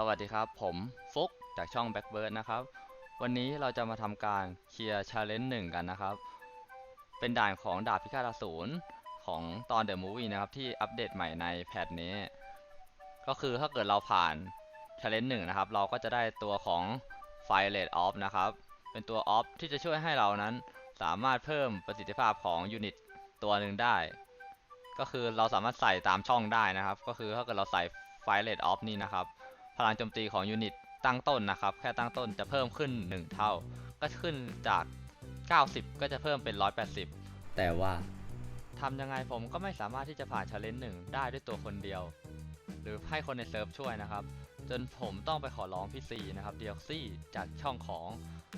สวัสดีครับ ผมฟุกจากช่อง Backbird นะครับ วันนี้เราจะมาทำการเคลียร์ชาเลนจ์หนึ่งกันนะครับ เป็นด่านของดาบพิฆาตอสูรของตอน The Movie นะครับ ที่อัปเดตใหม่ในแพทนี้ ก็คือถ้าเกิดเราผ่านชาเลนจ์หนึ่งนะครับ เราก็จะได้ตัวของ Fire Rate Off นะครับ เป็นตัว Off ที่จะช่วยให้เรานั้น สามารถเพิ่มประสิทธิภาพของยูนิตตัวหนึ่งได้ ก็คือเราสามารถใส่ตามช่องได้นะครับ ก็คือถ้าเกิดเราใส่ Fire Rate Off นี่นะครับ พลังโจมตีของยูนิตตั้งต้นนะครับ แค่ตั้งต้นจะเพิ่มขึ้น 1 เท่า ก็ขึ้นจาก 90 ก็จะเพิ่มเป็น 180 แต่ว่าทำยังไงผมก็ไม่สามารถที่จะผ่านชาเลนจ์หนึ่งได้ด้วยตัวคนเดียว หรือให้คนในเซิร์ฟช่วยนะครับ จนผมต้องไปขอร้องพี่ซีนะครับเดียซี่จากช่องของ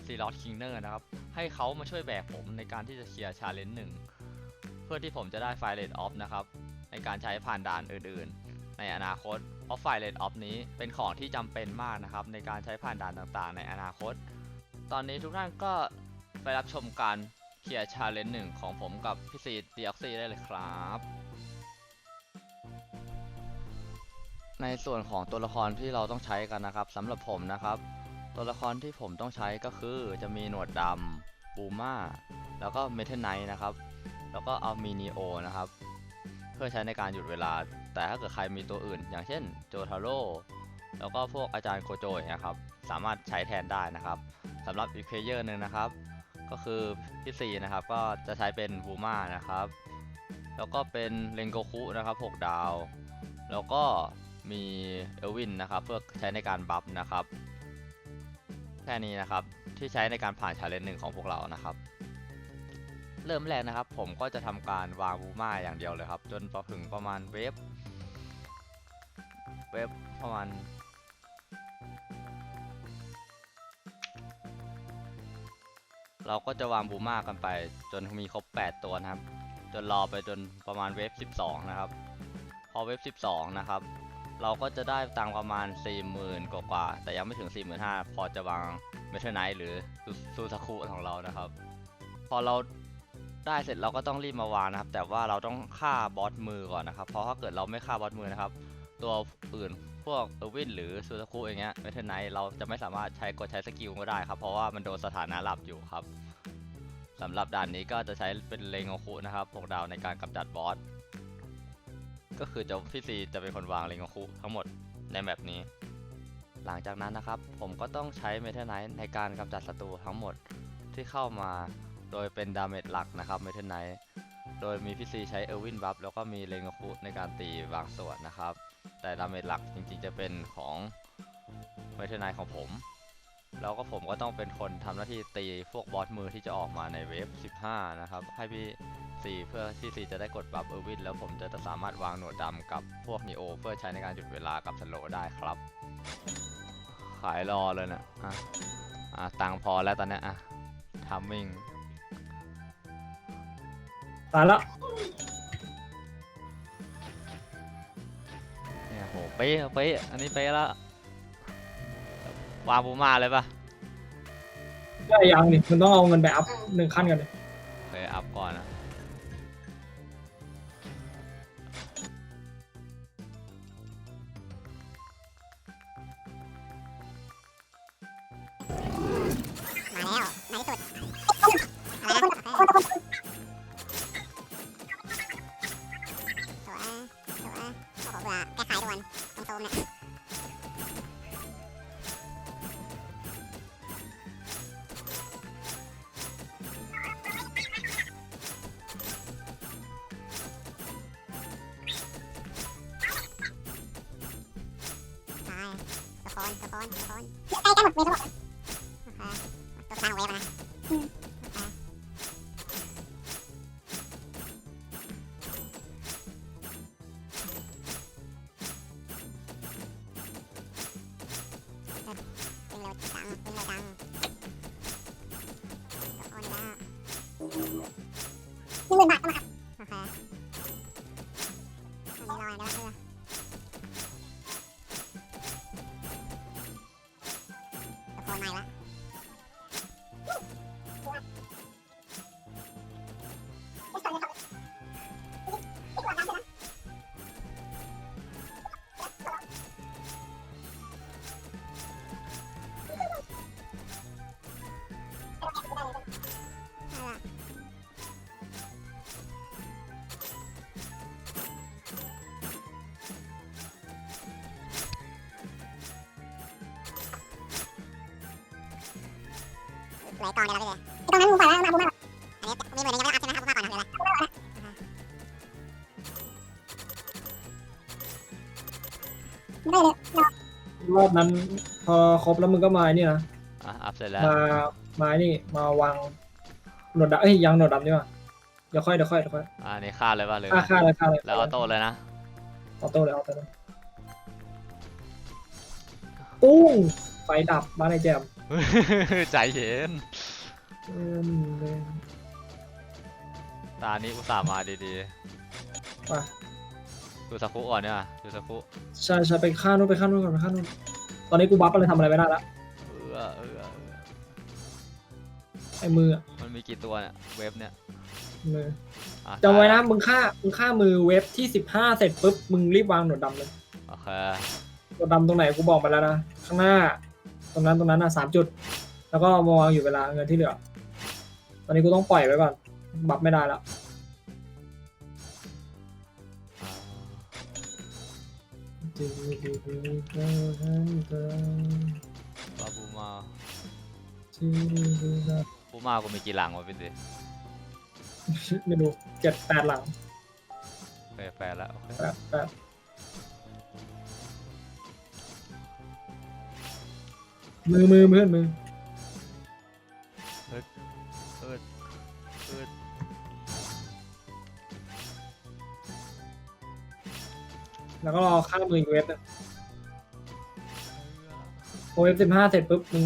ซีลอ t คิงเนอร์นะครับ ให้เขามาช่วยแบกผมในการที่จะเคลียร์ชาเลนจ์หนึ่งเพื่อที่ผมจะได้ไฟเลตออฟนะครับ ในการใช้ผ่านด่านอื่นๆ ในอนาคต เพราะไฟเลตออฟนี้เป็นของที่จำเป็นมากนะครับ ในการใช้ผ่านด่านต่างๆ ในอนาคต ตอนนี้ทุกท่านก็ไปรับชมการเคลียร์ชาเลนจ์หนึ่งของผมกับพี่ซีดีออกซีได้เลยครับ ในส่วนของตัวละครที่เราต้องใช้กันนะครับสำหรับผมนะครับ ตัวละครที่ผมต้องใช้ก็คือจะมีหนวดดำบูมาแล้วก็เมทัลไนท์นะครับ แล้วก็เอามีนีโอนะครับ เพื่อใช้ในการหยุดเวลา แต่ถ้าเกิดใครมีตัวอื่น อย่างเช่นโจทาโร่แล้วก็พวกอาจารย์โคโจย่างเงี้ยครับ สามารถใช้แทนได้นะครับสำหรับอีกเพลเยอร์หนึ่งนะครับ ก็คือพี่ซีนะครับ ก็จะใช้เป็นบูมานะครับ แล้วก็เป็นเลงโกคุนะครับ 6 ดาว แล้วก็มีเอลวินนะครับ เพื่อใช้ในการบัฟนะครับ แค่นี้นะครับที่ใช้ในการผ่านชาเลนจ์หนึ่งของพวกเรานะครับ เริ่มแรกนะครับ ผมก็จะทำการวางบูมาอย่างเดียวเลยครับ จนถึงประมาณเวฟ เวฟประมาณเราก็จะวางบูมากันไป จนมีครบ 8 ตัวนะครับ จนรอไปจนประมาณเวฟ12 นะครับ พอเวฟ12 นะครับ เราก็จะได้ตังประมาณ 40,000 กว่ากว่า แต่ยังไม่ถึง 45,000 พอจะวางเมทัลไนท์หรือซูซาคุของเรานะครับ พอเราได้เสร็จเราก็ต้องรีบมาวางนะครับ แต่ว่าเราต้องฆ่าบอสมือก่อนนะครับ เพราะถ้าเกิดเราไม่ฆ่าบอสมือนะครับ ตัวอื่นพวกเอวินหรือซูซาคุอย่างเงี้ยเมทัลไนเราจะไม่สามารถใช้กดใช้สกิลก็ได้ครับ เพราะว่ามันโดนสถานะหลับอยู่ครับสำหรับด่านนี้ก็จะใช้เป็นเลงโอคุนะครับพวกดาวในการกำจัดบอสก็คือจะพี่ซีจะเป็นคนวางเลงโอคุทั้งหมดในแบบนี้ หลังจากนั้นนะครับ ผมก็ต้องใช้เมทัลไนในการกำจัดศัตรูทั้งหมดที่เข้ามาโดยเป็นดาเมจหลักนะครับเมทัลไนโดยมีพี่ซีใช้เออร์วินบัฟแล้วก็มีเลงโอคุในการตีบางส่วนนะครับ แต่ดาเมจหลักจริงๆจะเป็นของเมทนท์ของผม แล้วก็ผมก็ต้องเป็นคนทำหน้าที่ตีพวกบอสมือที่จะออกมาในเวฟ 15 นะครับ ให้พี่ซีเพื่อที่ซีจะได้กดบัฟเออร์วินแล้วผมจะสามารถวางหนวดดำกับพวกนีโอ เพื่อใช้ในการหยุดเวลากับสโลได้ครับ ขายรอเลยนะอะอะตังค์พอแล้วตอนเนี้ยอะทัมมิ่งตายแล้ว โหเป๊ะเป๊ะอันนี้เป๊ะแล้ววางบูมาเลยปะได้ยังนี่มันต้องเอาเงินไปอัพหนึ่งขั้นกันเลยเคยอัพก่อนนะ ใกล้ กองเดี๋ยวเราไปเลยตรงนั้นมึงปล่อยแล้วมาบูมาอันนี้มีเหมือนยังไม่อัพใช่ไหมครับบูมาก่อนนะเดี๋ยวไม่ได้เลยรอบนั้นพอครบแล้วมึงก็มาไอ้นี่ยนะอะอัพเสร็จแล้วมามานี่มาวางหนวดดำเอ้ยยังหนวดดำนี่ว่ะเดี๋ยวค่อยเดี๋ยวค่อยเดี๋ยวค่อยอ่านี่ฆ่าเลยป่ะหรือฆ่าฆ่าเลยฆ่าเลยแล้วออโต้เลยนะออโต้เลยออโต้เลยปุ้งไฟดับมาในแจมใจเย็น ตานี้อุตส่าห์มาดีไปๆ ดูสักครู่อ่อนเนี่ยว่ะดูสักครู่ใช่ใช่ไปฆ่านู่นไปฆ่านู่นก่อนไปฆ่านู่นตอนนี้กูบัฟอะไรทำอะไรไม่ได้ละเออเออเออไอ้มืออะมันมีกี่ตัวเนี่ย เว็บเนี่ยมืออะจำไว้ตายนะแล้วมึงฆ่ามึงฆ่ามือเว็บที่สิบห้าเสร็จปุ๊บมึงรีบวางหนวดดำเลยโอเคหนวดดำตรงไหนกูบอกไปแล้วนะข้างหน้า ตรงนั้นตรงนั้นอะสามจุด แล้วก็มาวางอยู่เวลาเงินที่เหลือ ตอนนี้กูต้องปล่อยไว้ก่อน บัฟไม่ได้แล้วอ่าบาบูมาบูมากูมีกี่หลังวะพี่ดิไม่รู้เจ็ดแปดหลังโอเคแปดแล้วโอเคแปดแปดมือมือเพื่อนมือเออ แล้วก็รอค่ามืออีกเว็บนะพอเว็บสิบห้าเสร็จปุ๊บมึง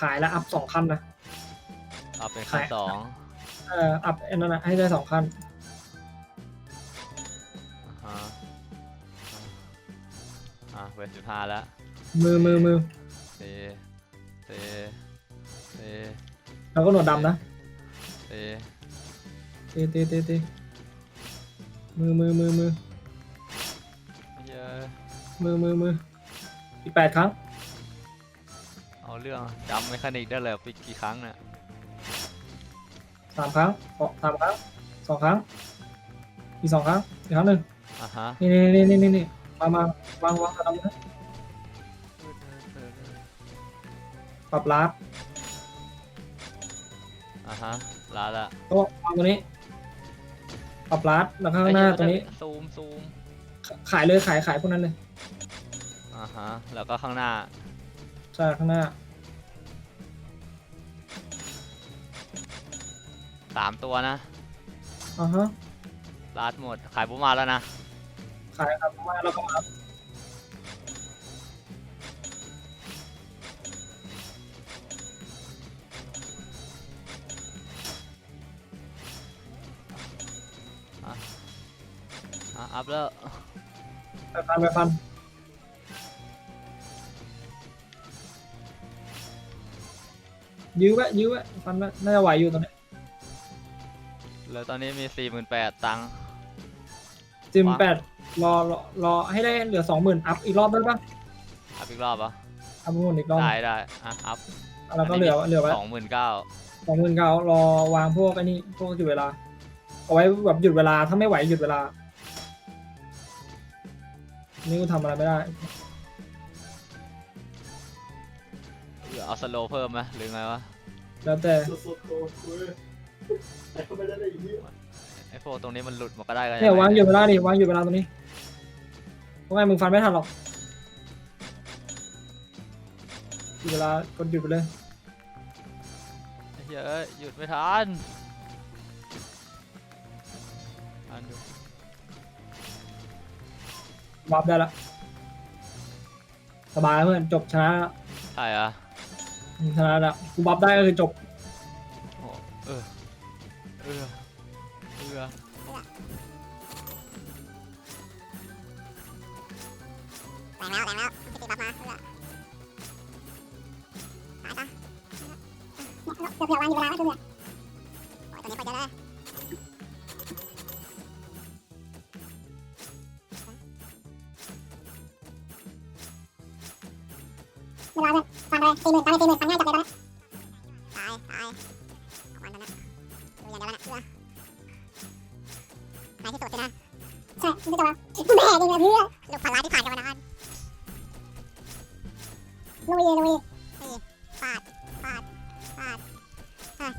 ขายแล้วอัพสองขั้นนะ เอาเป็นขั้นขายสองเอ่ออัพอันนั้นนะให้ได้สองขั้น อ่าฮะอะเว็บสิบห้าแล้วมือมือมือเซเซเซแล้วก็หนวดดำนะเซเตะเตะเตะเตะมือมือมือมือเยอะ มือมือมืออีกแปดครั้ง เอาเรื่องจำเมคานิกได้เลยไปกี่ครั้งเนี่ยสามครั้งสองสามครั้งสองครั้ง อีกสองครั้ง อีกครั้งหนึ่งอะฮะนี่นี่นี่นี่นี่มามาวางวางกระดำนะปรับลาดอะฮะลาละก็วางตัวนี้ ปรับลาดแล้วข้างหน้าตัวนี้ ซูมซูม ขายเลยขายขายพวกนั้นเลยอะฮะแล้วก็ข้างหน้าใช่ข้างหน้าสามตัวนะอ่าฮะลาดหมดขายบูมาแล้วนะขายครับมาแล้วก็มาอะอัพแล้ว ไปฟันไปฟันยื้อไว้ยื้อไว้ฟันไว้น่าจะไหวอยู่ตอนนี้แล้วตอนนี้มีสี่หมื่นแปดตังค์จิมวางแปดรอรอรอให้ได้เหลือสองหมื่นอัพอีกรอบได้ปะอัพอีกรอบปะอัพหมื่นอีกรอบได้ได้อะอัพแล้วก็เหลือเหลือไว้สองหมื่นเก้าสองหมื่นเก้ารอวางพวกไอ้นี่พวกหยุดเวลา เอาไว้แบบหยุดเวลาถ้าไม่ไหวหยุดเวลา นี่กูทำอะไรไม่ได้เอาสโลเพิ่มไหมหรือไงวะแล้วแต่ไอโฟตรงนี้มันหลุดมาก็ได้กันเนี่ยวางหยุดเวลาดิวางหยุดเวลาตรงนี้เพราะไงมึงฟันไม่ทันหรอกหยุดเวลากดหยุดไปเลยไอ้เหี้ยเอ้ยหยุดไม่ทันอันดู วาร์ปได้ละสบายแล้วเพื่อนจบชนะแล้วใช่อะชนะแล้วกูบัฟได้ก็คือจบโอ้เออเออเออแรงแล้วแรงแล้วพี่ตีบัฟมาเพื่อตายปะเนี่ยเกือบเกือบวางอยู่เวลาแล้วเกือ ม่จริงนะเพื่อนลูกพลาที่ผ่านกันมานานลุยลุยนี่ปาดปาดปาดปาด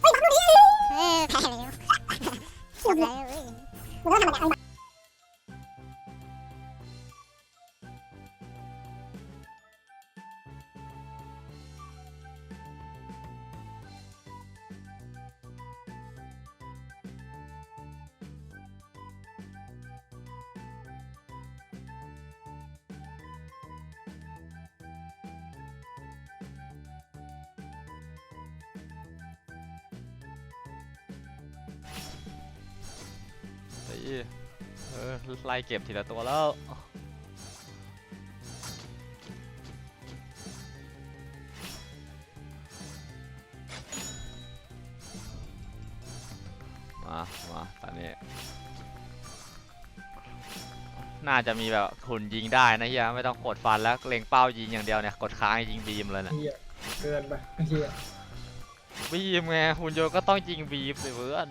เฮ้ยทำดูดิเออแพ้เล้วจบแล้วเลยมันก็ทำแบบอัน เฮ้ยเออไล่เก็บทีละตัวแล้วมามาตอนนี้ น่าจะมีแบบทุนยิงได้นะเฮียไม่ต้องกดฟันแล้วเล็งเป้ายิงอย่างเดียวเนี่ย กดค้างยิงบีมเลยเนี่ยเฮียเกินไปไอ้เฮียบีมไงหุ่นยนต์ก็ต้องยิงบีมสิเพื่อน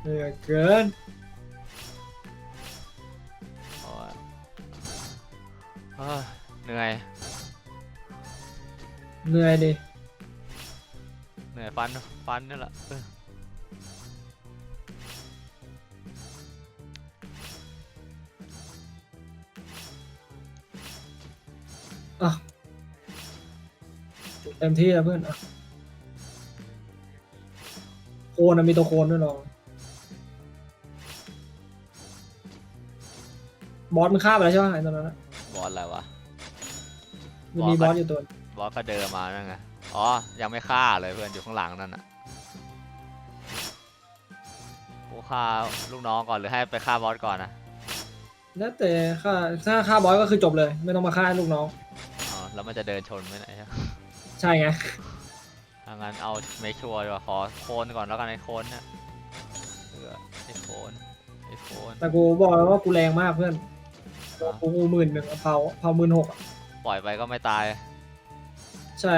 เฮียเกินโอ้ยเฮ้ยเหนื่อย เหนื่อยดิเหนื่อยฟัน ฟันนี่แหละเออเต็มที่แล้วเพื่อนอะ โคนอะมีตัวโคนด้วยเหรอบอสมันฆ่าไปแล้วใช่ไหมไอ้ตอนนั้นอะบอสอะไรวะ มันมีบบออสสอยู่ตัว บอสก็เดินมานั่นไง อ๋อ ยังไม่ฆ่าเลยเพื่อนอยู่ข้างหลังนั่นน่ะ กูฆ่าลูกน้องก่อนหรือให้ไปฆ่าบอสก่อนนะแล้วแต่ฆ่าถ้าฆ่าบอสก็คือจบเลย ไม่ต้องมาฆ่าลูกน้อง อ๋อ แล้วมันจะเดินชนไหมไหนยใช่ไง ถ้างั้นเอาเมคชัวร์ดีกว่าขอโคนก่อนแล้วกันไอ้โคนเนี่ยเออไอ้โคนไอ้โคนแต่กูบอกแล้วว่ากูแรงมากเพื่อนกูกูหมื่นหนึ่งอะเผาเผาหมื่นหกอะปล่อยไปก็ไม่ตาย ใช่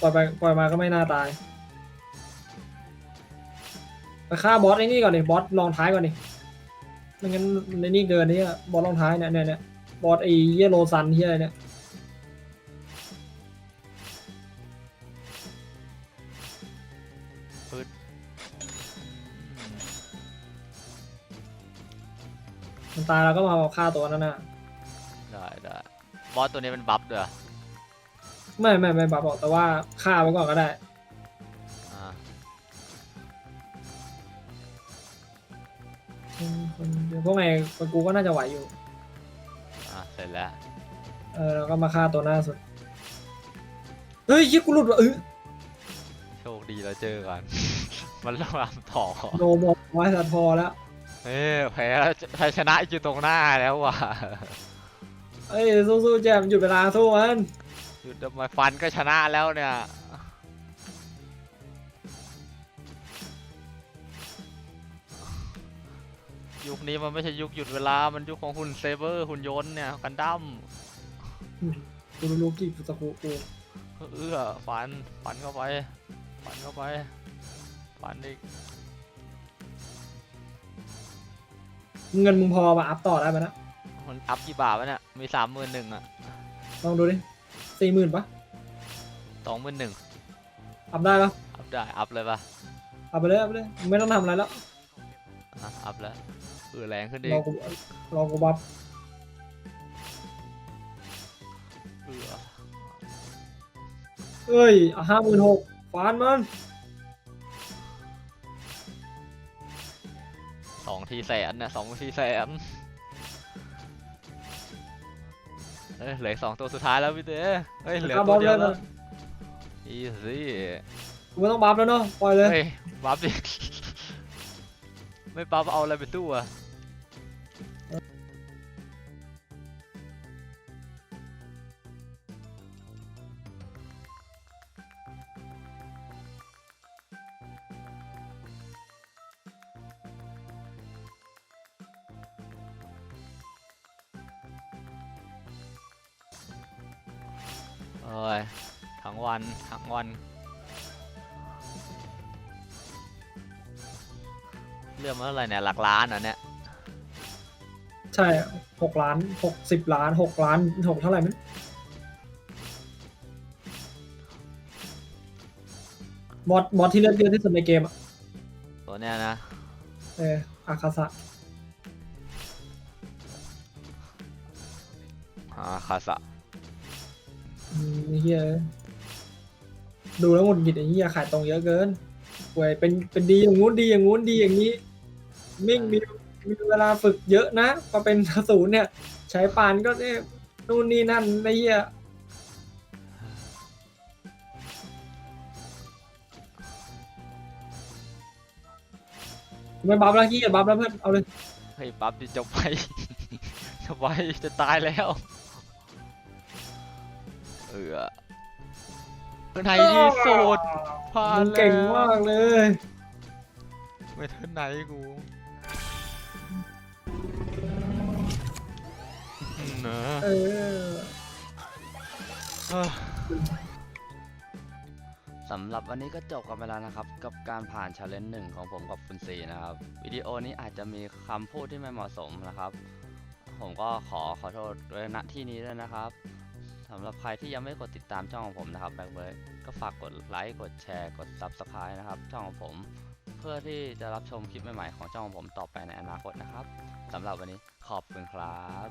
ปล่อยไปปล่อยมาก็ไม่น่าตายไปฆ่าบอสไอ้นี่ก่อนดิบอสลองท้ายก่อนดิไม่งั้นในนี่เกินนี่อะบอสลองท้ายเนี่ยเนี่ยเนี่ยบอสไอ้เยโรซันที่อะไรเนี่ย อืมมันตายแล้วก็มาฆ่าตัวนั้นน่ะได้ได้บอสตัวนี้เป็นบัฟด้วยเหรอไม่ไม่ไม่บาบอกแต่ว่าฆ่าไว้ก่อนก็ได้ อ่าคนเดียวพวกไงคนกูก็น่าจะไหวอยู่ อ่าเสร็จแล้ว เออแล้วก็มาฆ่าตัวหน้าสุด เฮ้ยชิคกูหลุดว่ะเออโช คดีเราเจอกัน มันรามต่อโนมอกไว้สัตว์พอแล้วเอ้ยแพ้แล้วชัยชนะอยู่ตรงหน้าแล้วว่ะเอ้ยสู้ๆแจมหยุดเวลาสู้มันหยุดทำไมฟันก็ชนะแล้วเนี่ยยุคนี้มันไม่ใช่ยุคหยุดเวลา มันยุคของหุ่นเซเบอร์หุ่นยนต์เนี่ยกันดั้มกูรู้กี่ฟุตกูกูเอื้อฟันฟันเข้าไป ฟันเข้าไปฟันอีกเงินมึงพอมาอัพต่อได้ไหมนะมันอัพกี่บาทวะเนี่ยมีสามหมื่นหนึ่งอะลองดูดิสี่หมื่นปะสองหมื่นหนึ่งอัพได้ปะอัพได้อัพเลยปะอัพไปเลยอัพไปเลยไม่ต้องทำอะไรแล้วอะอัพแล้วเออแรงขึ้นดิรอกูรอกูบัฟเออเอ้ยห้าหมื่นหก ฟานมันสองทีแสนเนี่ยสองทีแสนเอ้ยเหลืออกสองตัวสุดท้ายแล้วพี่เต้เฮ้ยเหลือฆ่าบตัอวสเดีเลยวยแล้วนะอีซี่กูไม่ต้องบัฟแล้วเนาะปล่อยเลยเฮ้ยบัฟดิ ไม่บัฟเอาอะไรไปสู้อะ เอ้ยทั้งวันทั้งวัน เรื่องมันอะไรเนี่ย หลักล้านเหรอะเนี่ย ใช่หกล้านหกสิบล้านหกล้านหกเท่าไหร่มั้ยบอสบอสที่เลือดเยอะที่สุดในเกมอะตัวเนี้ยนะ เอออาคาสะอาคาสะอืม ไอ้เฮียดูแล้วหงุดหงิดไอ้เฮียขายตรงเยอะเกินป่วยเป็นเป็นดีอย่างงู้นดีอย่างงู้นดีอย่างนี้ มิ่งมีมีเวลาฝึกเยอะนะพอเป็นศูนย์เนี่ย ใช้ปานก็เนี่ยนู่นนี่นั่นไอ้เฮียไม่บัฟแล้วขี้ยบัฟแล้วเพื่อนเอาเลย เฮ้ยปั๊บจะจบไป จะไปจะตายแล้วเออในที่สุดผ่านมึงแล้วเก่งมากเลยไม่ทันไหนกูนะเออสำหรับวันนี้ก็จบกันไปแล้วนะครับ กับการผ่านชาเลนจ์หนึ่งของผมกับคุณซีนะครับ วิดีโอนี้อาจจะมีคำพูดที่ไม่เหมาะสมนะครับ ผมก็ขอขอโทษด้วยณที่นี้ด้วยนะครับ สำหรับใครที่ยังไม่กดติดตามช่องของผมนะครับแบ็คเบิร์ดก็ฝากกดไลค์กดแชร์กด Subscribe นะครับช่องของผม เพื่อที่จะรับชมคลิปใหม่ๆของช่องของผมต่อไปในอนาคตนะครับสำหรับวันนี้ขอบคุณครับ